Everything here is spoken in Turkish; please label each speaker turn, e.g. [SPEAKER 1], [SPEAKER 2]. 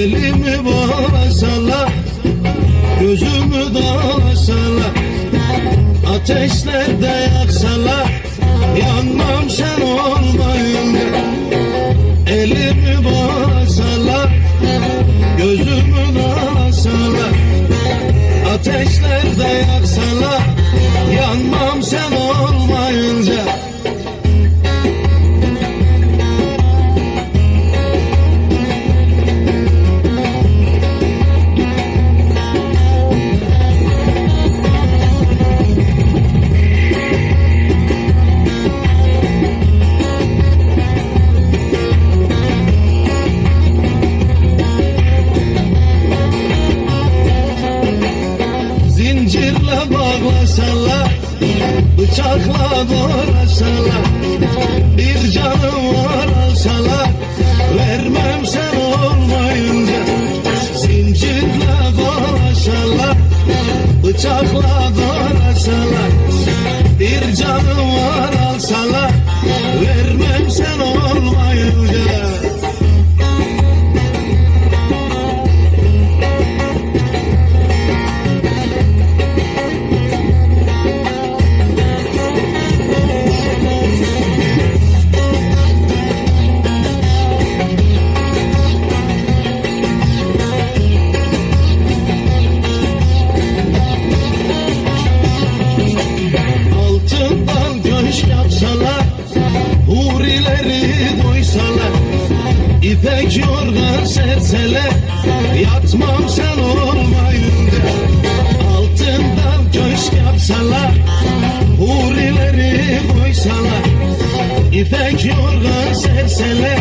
[SPEAKER 1] Elimi bağlasalar Gözümü dağlasalar Ateşlerde yaksalar Yanmam sen olmayınca. Elimi bağlasalar Gözümü dağlasalar Ateşlerde yaksalar Bıçakla doğrasalar Bir canım var alsalar Vermem sen olmayınca Zincirle bağlasalar Bıçakla doğrasalar Bir canım var alsalar İpek yorgan serseler Yatmam sen olmayınca Altından köşk yapsalar Hurileri doysalar İpek yorgan serseler